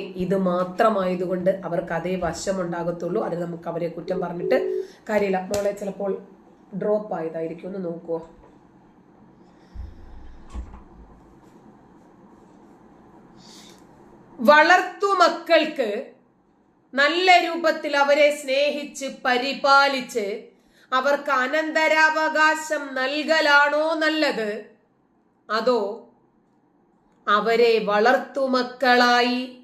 ഇത് മാത്രമായതുകൊണ്ട് അവർക്ക് അതേ വശമുണ്ടാകത്തുള്ളൂ. അതിന് നമുക്ക് അവരെ കുറ്റം പറഞ്ഞിട്ട് കാര്യമില്ല. മോളെ ചിലപ്പോൾ ഡ്രോപ്പ് ആയതായിരിക്കും. ഒന്ന് നോക്കുവോ? വളർത്തു മക്കൾക്ക് നല്ല രൂപത്തിൽ അവരെ സ്നേഹിച്ച് പരിപാലിച്ച് അവർക്ക് അനന്തരാവകാശം നൽകലാണോ നല്ലത്? അതോ അവരെ വളർത്തുമക്കളായി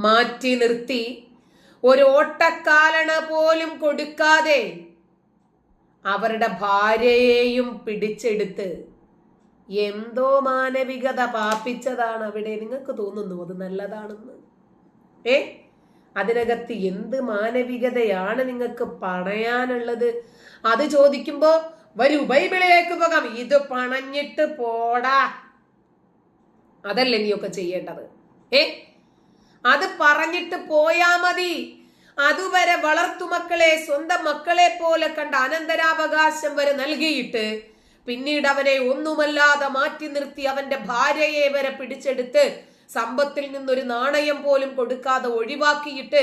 മാറ്റി നിർത്തി. ഒരു ഓട്ടക്കാലണ പോലും കൊടുക്കാതെ അവരുടെ ഭാര്യയെയും പിടിച്ചെടുത്ത് എന്തോ മാനവികത പാപ്പിച്ചതാണ് അവിടെ. നിങ്ങൾക്ക് തോന്നുന്നു അത് നല്ലതാണെന്ന്. ഏ? അതിനകത്ത് എന്ത് മാനവികതയാണ് നിങ്ങൾക്ക് പണയാനുള്ളത് അത് ചോദിക്കുമ്പോ വരൂ ബൈബിളിലേക്ക് പോകാം. ഇത് പണഞ്ഞിട്ട് പോടാ. അതല്ലേ നീയൊക്കെ ചെയ്യേണ്ടത്. ഏ? അത് പറഞ്ഞിട്ട് പോയാ മതി. അതുവരെ വളർത്തുമക്കളെ സ്വന്തം മക്കളെ പോലെ കണ്ട അനന്തരാവകാശം വരെ നൽകിയിട്ട് പിന്നീട് അവനെ ഒന്നുമല്ലാതെ മാറ്റി നിർത്തി അവന്റെ ഭാര്യയെ വരെ പിടിച്ചെടുത്ത് സമ്പത്തിൽ നിന്നൊരു നാണയം പോലും കൊടുക്കാതെ ഒഴിവാക്കിയിട്ട്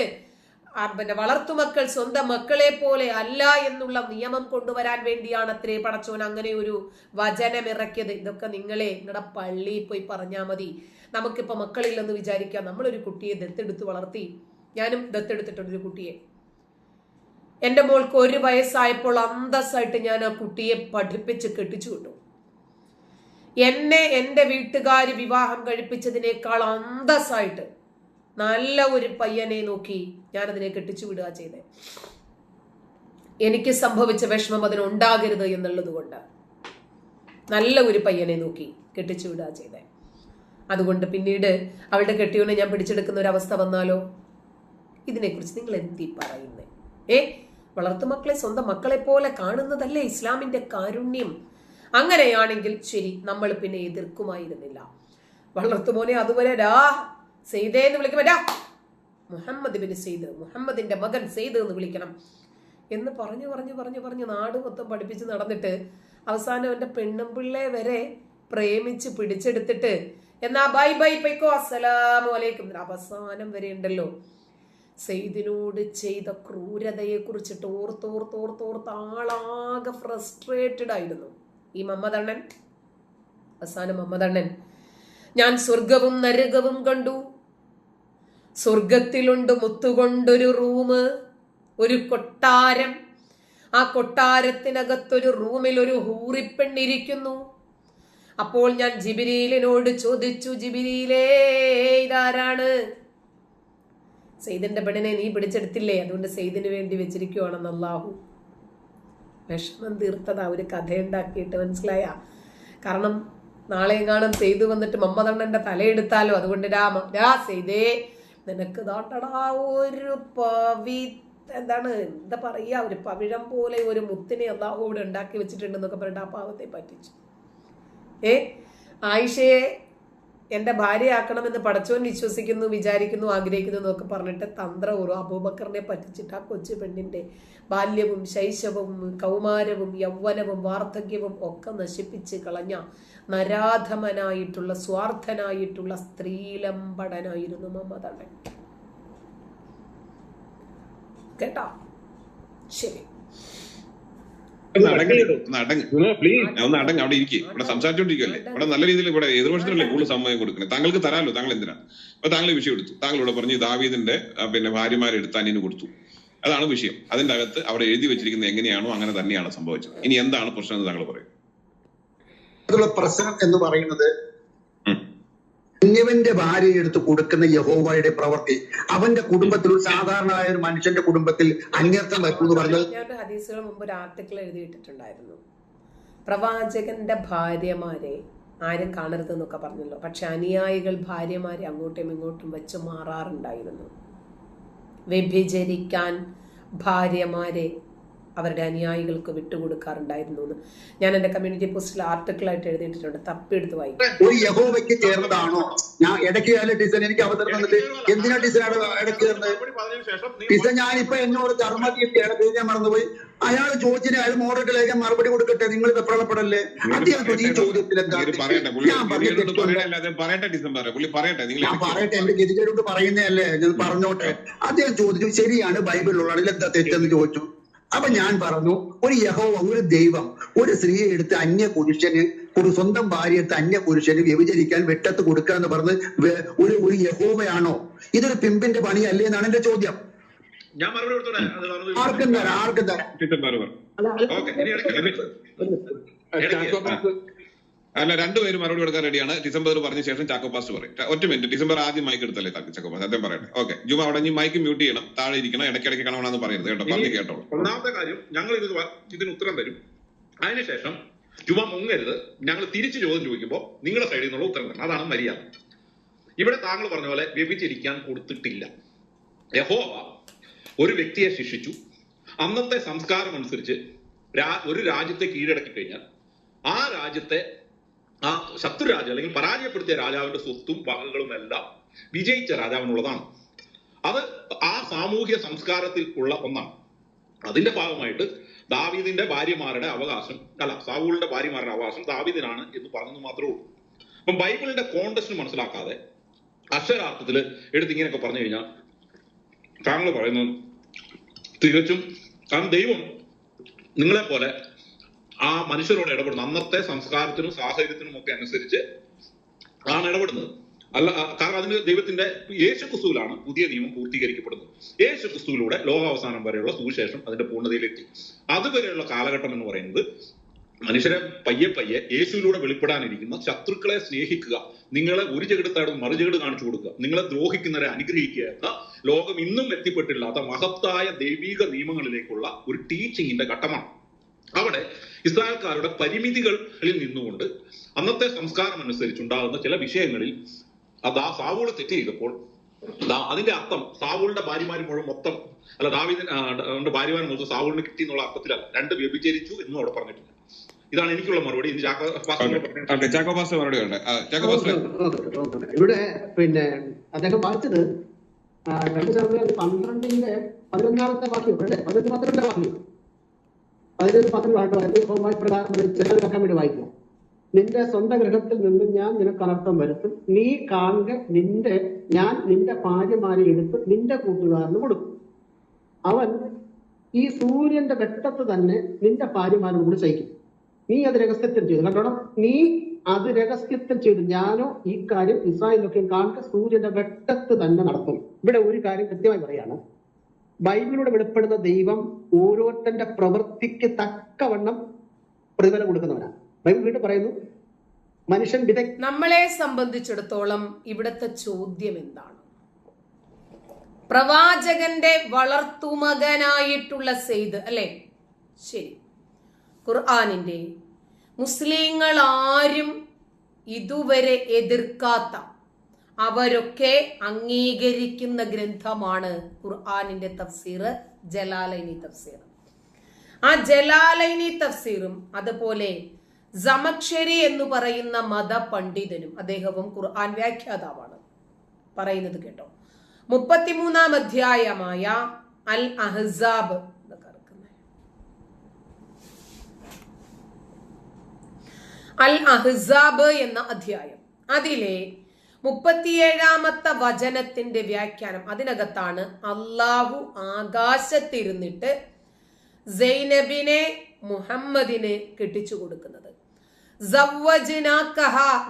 പിന്നെ വളർത്തുമക്കൾ സ്വന്തം മക്കളെ പോലെ അല്ല എന്നുള്ള നിയമം കൊണ്ടുവരാൻ വേണ്ടിയാണ് അത്രേ പടച്ചോൻ അങ്ങനെ ഒരു വചനം ഇറക്കിയത്. ഇതൊക്കെ നിങ്ങളെ നിങ്ങളുടെ പള്ളിയിൽ പോയി പറഞ്ഞാൽ മതി. നമുക്കിപ്പോൾ മക്കളില്ലെന്ന് വിചാരിക്കാം. നമ്മളൊരു കുട്ടിയെ ദത്തെടുത്ത് വളർത്തി. ഞാനും ദത്തെടുത്തിട്ടുണ്ട് ഒരു കുട്ടിയെ. എന്റെ മോൾക്ക് ഒരു വയസ്സായപ്പോൾ അന്തസ്സായിട്ട് ഞാൻ ആ കുട്ടിയെ പഠിപ്പിച്ച് കെട്ടിച്ചു വിട്ടു. എന്നെ എന്റെ വീട്ടുകാർ വിവാഹം കഴിപ്പിച്ചതിനേക്കാൾ അന്തസ്സായിട്ട് നല്ല ഒരു പയ്യനെ നോക്കി ഞാനതിനെ കെട്ടിച്ചു വിടുക ചെയ്തേ. എനിക്ക് സംഭവിച്ച വിഷമം അതിനുണ്ടാകരുത് എന്നുള്ളത് കൊണ്ട് നല്ല ഒരു പയ്യനെ നോക്കി കെട്ടിച്ചു വിടുക ചെയ്തേ. അതുകൊണ്ട് പിന്നീട് അവളുടെ കെട്ടിയോനെ ഞാൻ പിടിച്ചെടുക്കുന്ന ഒരു അവസ്ഥ വന്നാലോ? ഇതിനെക്കുറിച്ച് നിങ്ങൾ എന്തി പറയുന്നേ? ഏ? വളർത്തുമക്കളെ സ്വന്തം മക്കളെ പോലെ കാണുന്നതല്ലേ ഇസ്ലാമിന്റെ കാരുണ്യം? അങ്ങനെയാണെങ്കിൽ ശരി നമ്മൾ പിന്നെ എതിർക്കുമായിരുന്നില്ല. വളർത്തുമോനെ അതുപോലെ രാ സെയ്തേ എന്ന് വിളിക്കുമ്പോ രാ മുഹമ്മദ് ബിൻ സെയ്ദ് മുഹമ്മദിന്റെ മകൻ സെയ്ദ് എന്ന് വിളിക്കണം. എന്ന് പറഞ്ഞു പറഞ്ഞു പറഞ്ഞു പറഞ്ഞു നാട് മൊത്തം പഠിപ്പിച്ച് നടന്നിട്ട് അവസാനം എന്റെ പെണ്ണും പിള്ളെ വരെ പ്രേമിച്ച് പിടിച്ചെടുത്തിട്ട് എന്നാ ബൈ ബൈ പൈക്കോ അസ്സലാമു അലൈക്കും. അവസാനം വരെ ഉണ്ടല്ലോ. സെയ്ദിനോട് ചെയ്ത ക്രൂരതയെ കുറിച്ചിട്ട് ഓർത്തോർത്തോർത്തോർത്ത് ആളാകെ ഫ്രസ്ട്രേറ്റഡ് ആയിരുന്നു. ഈ മമ്മദണ്ണൻ. അവസാനം മമ്മദണ്ണൻ. ഞാൻ സ്വർഗവും നരകവും കണ്ടു. സ്വർഗത്തിലുണ്ട് മുത്തുകൊണ്ടൊരു റൂമ് ഒരു കൊട്ടാരം. ആ കൊട്ടാരത്തിനകത്തൊരു റൂമിൽ ഒരു ഹൂറിപ്പെണ്ണിരിക്കുന്നു. അപ്പോൾ ഞാൻ ജിബിരിയിലിനോട് ചോദിച്ചു ജിബിരിയിലേ ഇതാരാണ്? സെയ്ദിന്റെ പെണ്ണിനെ നീ പിടിച്ചെടുത്തില്ലേ? അതുകൊണ്ട് സെയ്ദിന് വേണ്ടി വെച്ചിരിക്കുവാണെന്ന് അള്ളാഹു വിഷമം തീർത്തതാ. ഒരു കഥയുണ്ടാക്കിയിട്ട് മനസ്സിലായ. കാരണം നാളെ എങ്ങാനും ചെയ്തു വന്നിട്ട് മമ്മദണ്ണന്റെ തലയെടുത്താലോ? അതുകൊണ്ട് രാ രാ ചെയ്തേ നിനക്ക് ദാട്ടടാ ഒരു പവി എന്താണ് എന്താ പറയുക ഒരു പവിഴം പോലെ ഒരു മുത്തിനെ അള്ളാഹു ഇവിടെ ഉണ്ടാക്കി വെച്ചിട്ടുണ്ടെന്നൊക്കെ പറഞ്ഞിട്ട് ആ പാവത്തെ പറ്റിച്ചു. ഏ ആയിഷയെ എന്റെ ഭാര്യയാക്കണമെന്ന് പടച്ചോൻ വിശ്വസിക്കുന്നു വിചാരിക്കുന്നു ആഗ്രഹിക്കുന്നു എന്നൊക്കെ പറഞ്ഞിട്ട് തന്ത്രപൂർവം അബൂബക്കറിനെ പറ്റിച്ചിട്ട് ആ കൊച്ചു പെണ്ണിന്റെ ബാല്യവും ശൈശവവും കൗമാരവും യൗവനവും വാർദ്ധക്യവും ഒക്കെ നശിപ്പിച്ച് കളഞ്ഞ നരാധമനായിട്ടുള്ള സ്വാർത്ഥനായിട്ടുള്ള സ്ത്രീലമ്പടനായിരുന്നു മമ്മതണ്ണൻ കേട്ടോ? ശരി. ഒന്ന് അടങ്ങ് അവിടെ ഇരിക്കും. ഇവിടെ സംസാരിച്ചോണ്ടിരിക്കുവല്ലേ? ഇവിടെ നല്ല രീതിയിൽ ഇവിടെ എതിർപക്ഷത്തിനല്ലേ കൂടുതൽ സമയം കൊടുക്കണേ? താങ്കൾക്ക് തരാമല്ലോ താങ്കൾ എന്തിനാണ്? അപ്പൊ താങ്കൾ ഈ വിഷയം എടുത്തു. താങ്കൾ ഇവിടെ പറഞ്ഞു ദാവീദിന്റെ പിന്നെ ഭാര്യമാരെ എടുത്ത് ഇനി കൊടുത്തു. അതാണ് വിഷയം. അതിന്റെ അകത്ത് അവിടെ എഴുതി വെച്ചിരിക്കുന്നത് എങ്ങനെയാണോ അങ്ങനെ തന്നെയാണ് സംഭവിച്ചത്. ഇനി എന്താണ് പ്രശ്നം എന്ന് താങ്കൾ പറയും. പ്രശ്നം എന്ന് പറയുന്നത്. അന്യവന്റെ ഭാര്യ എടുത്ത് കൊടുക്കുന്ന യഹോവയുടെ പ്രവൃത്തി അവന്റെ കുടുംബത്തിൽ ഒരു സാധാരണമായ ഒരു മനുഷ്യന്റെ കുടുംബത്തിൽ അന്യർത്ഥം വെക്കും എന്ന് ഹദീസുകൾ ഒരു ആർട്ടിക്കിൾ എഴുതിയിട്ടിട്ടുണ്ടായിരുന്നു. പ്രവാചകന്റെ ഭാര്യമാരെ ആരും കാണരുത് എന്നൊക്കെ പറഞ്ഞല്ലോ. പക്ഷെ അനുയായികൾ ഭാര്യമാരെ അങ്ങോട്ടും ഇങ്ങോട്ടും വെച്ച് മാറാറുണ്ടായിരുന്നു. വ്യഭിചരിക്കാൻ ഭാര്യമാരെ അവരുടെ അനുയായികൾക്ക് വിട്ടുകൊടുക്കാറുണ്ടായിരുന്നു എന്ന് ഞാൻ എന്റെ കമ്മ്യൂണിറ്റി പോസ്റ്റിൽ ആർട്ടിക്കിൾ ആർട്ടിക്കിളായിട്ട് എഴുതിയിട്ടുണ്ട് തപ്പിയെടുത്ത് വായിക്കും. ഒരു യഹോവയ്ക്ക് ചേർന്നതാണോ? ഞാൻ ഇടയ്ക്ക് അല്ല ടീച്ചർ എനിക്ക് അവസരം തന്നിട്ട് എന്തിനാ ടീച്ചറാണ് ഇടയ്ക്ക് ചേർന്നത്? ടീച്ചർ ഞാനിപ്പോ എന്നോട് ധർമ്മതീർത്തിയാണ് പേര് ഞാൻ മറന്നുപോയി. അയാൾ ചോദിച്ചിന് അയാൾ മോഡലിലേക്ക് ഞാൻ മറുപടി കൊടുക്കട്ടെ? നിങ്ങൾ വെപ്രളപ്പെടല്ലേ അദ്ദേഹം ഈ ചോദ്യത്തിൽ എന്താ ഞാൻ പറയട്ടെ എന്റെ ഗതികേടോട് പറയുന്നതല്ലേ? ഞാൻ പറഞ്ഞോട്ടെ. അദ്ദേഹം ചോദിച്ചു ശരിയാണ് ബൈബിളിലുള്ള എന്താ തെറ്റെന്ന് ചോദിച്ചു? അപ്പൊ ഞാൻ പറഞ്ഞു ഒരു യഹോവ ഒരു ദൈവം ഒരു സ്ത്രീയെ എടുത്ത് അന്യ പുരുഷന് ഒരു സ്വന്തം ഭാര്യ എടുത്ത് അന്യ പുരുഷന് വ്യഭിചരിക്കാൻ വെട്ടത്ത് കൊടുക്കുക എന്ന് പറഞ്ഞ് ഒരു ഒരു യഹോവയാണോ? ഇതൊരു പിമ്പിന്റെ പണിയല്ലേ എന്നാണ് എന്റെ ചോദ്യം. ആർക്കും തരാം ആർക്കും തരാം അല്ല രണ്ടുപേരും മറുപടി കൊടുക്കാൻ റെഡിയാണ്. ഡിസംബർ പറഞ്ഞ ശേഷം ചാക്കോ പാസ്റ്റ് പറയും. ഒറ്റ മിനിറ്റ്. ഡിസംബർ ആദ്യം മൈക്ക് എടുത്തല്ലേ ചാക്കോ പാസ്റ്റ്? അദ്ദേഹം പറയട്ടെ. ഓക്കെ. ജുമ അവിടെ നീ മൈക്ക് മ്യൂട്ട് ചെയ്യണം. താഴെ ഇരിക്കണം. ഇടയ്ക്കിടയ്ക്ക് കാണണമെന്ന് പറയരുത് കേട്ടോ. പറഞ്ഞു കേട്ടോ ഒന്നാമത്തെ കാര്യം ഞങ്ങൾ ഇത് ഇതിന് ഉത്തരം തരും. അതിനുശേഷം ജുമ മുങ്ങരുത്. ഞങ്ങൾ തിരിച്ചു ചോദ്യം ചോദിക്കുമ്പോൾ നിങ്ങളുടെ സൈഡിൽ നിന്നുള്ള ഉത്തരം തരണം. അതാണ് മര്യാദ. ഇവിടെ താങ്കൾ പറഞ്ഞ പോലെ വ്യഭിചരിക്കാൻ കൊടുത്തിട്ടില്ല. യഹോവ ഒരു വ്യക്തിയെ ശിക്ഷിച്ചു. അന്നത്തെ സംസ്കാരം അനുസരിച്ച് ഒരു രാജ്യത്തെ കീഴടക്കി കഴിഞ്ഞാൽ ആ രാജ്യത്തെ ആ ശത്രു രാജാവ് അല്ലെങ്കിൽ പരാജയപ്പെടുത്തിയ രാജാവിന്റെ സ്വത്തും വകകളും എല്ലാം വിജയിച്ച രാജാവിനുള്ളതാണ്. അത് ആ സാമൂഹ്യ സംസ്കാരത്തിൽ ഉള്ള ഒന്നാണ്. അതിന്റെ ഭാഗമായിട്ട് ദാവീദിന്റെ ഭാര്യമാരുടെ അവകാശം അല്ല സാവൂളിന്റെ ഭാര്യമാരുടെ അവകാശം ദാവീദിനാണ് എന്ന് പറഞ്ഞത് മാത്രമേ ഉള്ളൂ. അപ്പം ബൈബിളിന്റെ കോണ്ടസ്റ്റ് മനസ്സിലാക്കാതെ അക്ഷരാർത്ഥത്തിൽ എടുത്ത് ഇങ്ങനെയൊക്കെ പറഞ്ഞു കഴിഞ്ഞാൽ താങ്കൾ പറയുന്നത് തികച്ചും കാരണം ദൈവം നിങ്ങളെ പോലെ ആ മനുഷ്യരോട് ഇടപെടുന്നു. അന്നത്തെ സംസ്കാരത്തിനും സാഹചര്യത്തിനും ഒക്കെ അനുസരിച്ച് ആണ് ഇടപെടുന്നത്. അല്ല കാരണം അതിന് ദൈവത്തിന്റെ യേശു ക്രിസ്തുവിലാണ് പുതിയ നിയമം പൂർത്തീകരിക്കപ്പെടുന്നത്. യേശു ക്രിസ്തുവിലൂടെ ലോകാവസാനം വരെയുള്ള സുവിശേഷം അതിന്റെ പൂർണതയിലെത്തി. അതുവരെയുള്ള കാലഘട്ടം എന്ന് പറയുന്നത് മനുഷ്യരെ പയ്യെ പയ്യെ യേശുവിലൂടെ വെളിപ്പെടാനിരിക്കുന്ന ശത്രുക്കളെ സ്നേഹിക്കുക നിങ്ങളെ ഒരു ചെകിടത്താടും മറു ചെകിട് കാണിച്ചു കൊടുക്കുക നിങ്ങളെ ദ്രോഹിക്കുന്നവരെ അനുഗ്രഹിക്കുക എന്ന ലോകം ഇന്നും എത്തിപ്പെട്ടില്ലാത്ത മഹത്തായ ദൈവീക നിയമങ്ങളിലേക്കുള്ള ഒരു ടീച്ചിങ്ങിന്റെ ഘട്ടമാണ്. അവിടെ ഇസ്രായേൽക്കാരുടെ പരിമിതികളിൽ നിന്നുകൊണ്ട് അന്നത്തെ സംസ്കാരം അനുസരിച്ച് ഉണ്ടാകുന്ന ചില വിഷയങ്ങളിൽ അത് ആ സാവൂൾ തെറ്റ് ചെയ്തപ്പോൾ ദാ അതിന്റെ അർത്ഥം സാവൂളിന്റെ ഭാര്യമാര് മുഴുവൻ മൊത്തം അല്ല ദാവീദിന് ആ, അവന്റെ ഭാര്യമാര് മൊത്തം സാവൂളിന് കിട്ടി എന്നുള്ള അർത്ഥത്തിലല്ല രണ്ട് വ്യഭിചരിച്ചു എന്നും അവിടെ പറഞ്ഞിട്ടില്ല ഇതാണ് എനിക്കുള്ള മറുപടി. ഇവിടെ പിന്നെ അദ്ദേഹം വായിച്ചത് രണ്ട് പന്ത്രണ്ടിന്റെ പതിനൊന്നാമത്തെ വാക്യം അല്ലേ? പതിനൊന്ന് പന്ത്രണ്ടിന്റെ വാക്യം. പതിനൊന്ന് പന്ത്രണ്ട് വാക്യം പ്രകാരം ചിലർ വെക്കാൻ വേണ്ടി വായിക്കും. നിന്റെ സ്വന്തം ഗ്രഹത്തിൽ നിന്ന് ഞാൻ നിനക്ക് അനർത്ഥം വരുത്തും. നീ കാണുക നിന്റെ ഞാൻ നിന്റെ ഭാര്യമാരെ എടുത്ത് നിന്റെ കൂട്ടുകാരന് കൊടുക്കും. അവൻ ഈ സൂര്യന്റെ വെട്ടത്ത് തന്നെ നിന്റെ ഭാര്യമാരോട് കൂടി ശയിക്കും നീ അത് രഹസ്യത്തിൽ ചെയ്തു. കണ്ടോണം? നീ അത് രഹസ്യത്തിൽ ചെയ്തു. ഞാനോ ഈ കാര്യം ഇസ്രായേലൊക്കെയും കാണുക സൂര്യന്റെ വെട്ടത്ത് തന്നെ നടത്തും. ഇവിടെ ഒരു കാര്യം കൃത്യമായി പറയാണ് ബൈബിളിലൂടെ വെളിപ്പെടുന്ന ദൈവം ഓരോരുത്തന്റെ പ്രവൃത്തിക്ക് തക്കവണ്ണം പ്രതിഫലം കൊടുക്കുന്നവനാണ് ബൈബിൾ വീണ്ടും പറയുന്നു മനുഷ്യൻ വിദഗ്ധ നമ്മളെ സംബന്ധിച്ചിടത്തോളം ഇവിടുത്തെ ചോദ്യം എന്താണ്? പ്രവാചകന്റെ വളർത്തുമകനായിട്ടുള്ള സെയ്ദ് അല്ലെ? ശരി. ഖുർആാനിന്റെ മുസ്ലിങ്ങൾ ആരും ഇതുവരെ എതിർക്കാത്ത അവരൊക്കെ അംഗീകരിക്കുന്ന ഗ്രന്ഥമാണ് ഖുർആാനിന്റെ തഫ്സീർ ജലാലൈനി തഫ്സീർ. ആ ജലാലൈനി തഫ്സീറും അതുപോലെ സമക്ഷരി എന്ന് പറയുന്ന മത പണ്ഡിതനും അദ്ദേഹവും ഖുർആൻ വ്യാഖ്യാതാവാണ്. പറയുന്നത് കേട്ടോ. മുപ്പത്തിമൂന്നാം അധ്യായമായ അൽ അഹ്സാബ്. അൽ അഹ്സാബ് എന്ന അധ്യായം. അതിലെ മുപ്പത്തിയേഴാമത്തെ വചനത്തിന്റെ വ്യാഖ്യാനം. അതിനകത്താണ് അള്ളാഹു ആകാശത്തിരുന്നിട്ട് സൈനബിനെ മുഹമ്മദിന് കെട്ടിച്ചു കൊടുക്കുന്നത്.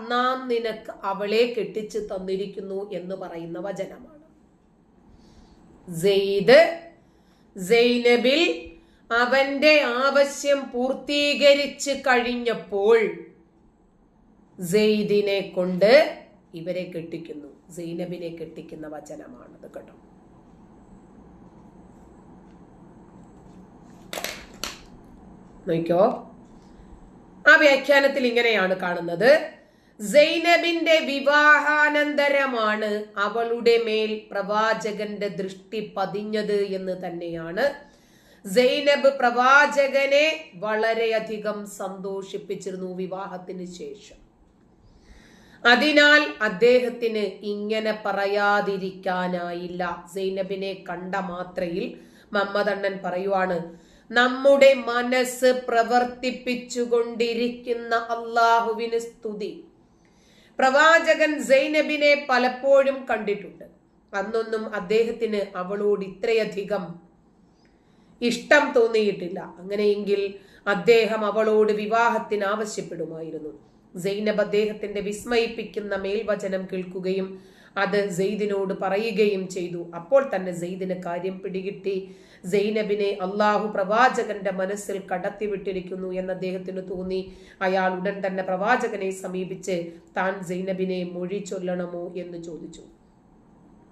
നാം നിനക്ക് അവളെ കെട്ടിച്ചു തന്നിരിക്കുന്നു എന്ന് പറയുന്ന വചനമാണ്. സൈനബിൽ അവന്റെ ആവശ്യം പൂർത്തീകരിച്ച് കഴിഞ്ഞപ്പോൾ സെയ്ദിനെ കൊണ്ട് ഇവരെ കെട്ടിക്കുന്നു സൈനബിനെ കെട്ടിക്കുന്ന വചനമാണത് കേട്ടോ. നോക്കോ ആ വ്യാഖ്യാനത്തിൽ ഇങ്ങനെയാണ് കാണുന്നത്. സൈനബിന്റെ വിവാഹാനന്തരമാണ് അവളുടെ മേൽ പ്രവാചകന്റെ ദൃഷ്ടി പതിഞ്ഞത് എന്ന് തന്നെയാണ്. സൈനബ് പ്രവാചകനെ വളരെയധികം സന്തോഷിപ്പിച്ചിരുന്നു വിവാഹത്തിന് ശേഷം. അതിനാൽ അദ്ദേഹത്തിന് ഇങ്ങനെ പറയാതിരിക്കാനായില്ല. സൈനബിനെ കണ്ട മാത്രയിൽ മമ്മദണ്ണൻ പറയുവാണ് നമ്മുടെ മനസ്സ് പ്രവർത്തിപ്പിച്ചുകൊണ്ടിരിക്കുന്ന അള്ളാഹുവിന് സ്തുതി. പ്രവാചകൻ സൈനബിനെ പലപ്പോഴും കണ്ടിട്ടുണ്ട്. അന്നൊന്നും അദ്ദേഹത്തിന് അവളോട് ഇത്രയധികം ഇഷ്ടം തോന്നിയിട്ടില്ല. അങ്ങനെയെങ്കിൽ അദ്ദേഹം അവളോട് വിവാഹത്തിന് ആവശ്യപ്പെടുമായിരുന്നു. സൈനബ് അദ്ദേഹത്തിന്റെ വിസ്മയിപ്പിക്കുന്ന മേൽവചനം കേൾക്കുകയും അത് സെയ്ദിനോട് പറയുകയും ചെയ്തു. അപ്പോൾ തന്നെ സെയ്ദിന് കാര്യം പിടികിട്ടി. സൈനബിനെ അള്ളാഹു പ്രവാചകന്റെ മനസ്സിൽ കടത്തിവിട്ടിരിക്കുന്നു എന്ന് അദ്ദേഹത്തിന് തോന്നി. അയാൾ ഉടൻ തന്നെ പ്രവാചകനെ സമീപിച്ച് താൻ സൈനബിനെ മൊഴി ചൊല്ലണമോ എന്ന് ചോദിച്ചു.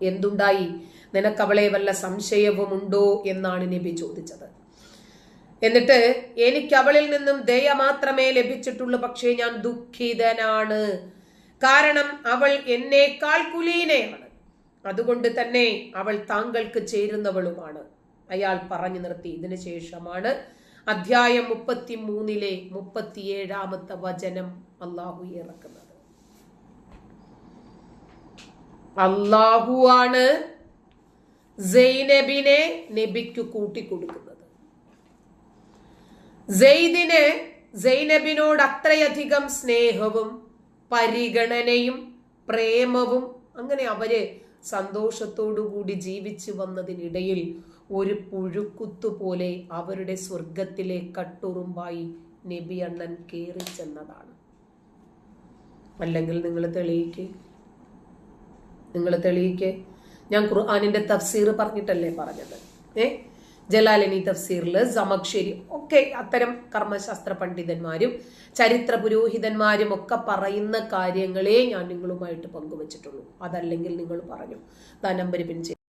എന്തുണ്ടായി? നിനക്കവളെ വല്ല സംശയവുമുണ്ടോ? എന്നാണ് നബി ചോദിച്ചത്. എന്നിട്ട് എനിക്ക് അവളിൽ നിന്നും ദയ മാത്രമേ ലഭിച്ചിട്ടുള്ളൂ പക്ഷേ ഞാൻ ദുഃഖിതനാണ്. കാരണം അവൾ എന്നേക്കാൾ കുലീനയാണ്. അതുകൊണ്ട് തന്നെ അവൾ താങ്കൾക്ക് ചേരുന്നവളുമാണ്. അയാൾ പറഞ്ഞു നിർത്തി. ഇതിനു ശേഷമാണ് അധ്യായം മുപ്പത്തി മൂന്നിലെ മുപ്പത്തിയേഴാമത്തെ വചനം അള്ളാഹു ഇറക്കുന്നത്. അള്ളാഹുവാണ് സൈനബിനെ നബിക്ക് കൂട്ടിക്കൊടുക്കുന്നത്. സെയ്ദിന് സൈനബിനോട് അത്രയധികം സ്നേഹവും പരിഗണനയും പ്രേമവും അങ്ങനെ അവർ സന്തോഷത്തോടുകൂടി ജീവിച്ചു വന്നതിനിടയിൽ ഒരു പുഴുക്കുത്തു പോലെ അവരുടെ സ്വർഗത്തിലെ കട്ടുറുമ്പായി നബി അണ്ണൻ കയറി ചെന്നതാണ്. അല്ലെങ്കിൽ നിങ്ങൾ തെളിയിക്കേ. നിങ്ങൾ തെളിയിക്കേ. ഞാൻ ഖുർആാനിന്റെ തഫ്സീർ പറഞ്ഞിട്ടല്ലേ പറഞ്ഞത്. ഏ? ജലാലിനി തഫ്സീറിൽ സമക്ഷേരി ഒക്കെ അത്തരം കർമ്മശാസ്ത്ര പണ്ഡിതന്മാരും ചരിത്ര പുരോഹിതന്മാരും ഒക്കെ പറയുന്ന കാര്യങ്ങളെ ഞാൻ നിങ്ങളുമായിട്ട് പങ്കുവച്ചിട്ടുള്ളൂ. അതല്ലെങ്കിൽ നിങ്ങൾ പറഞ്ഞു. താ നമ്പർ പിൻ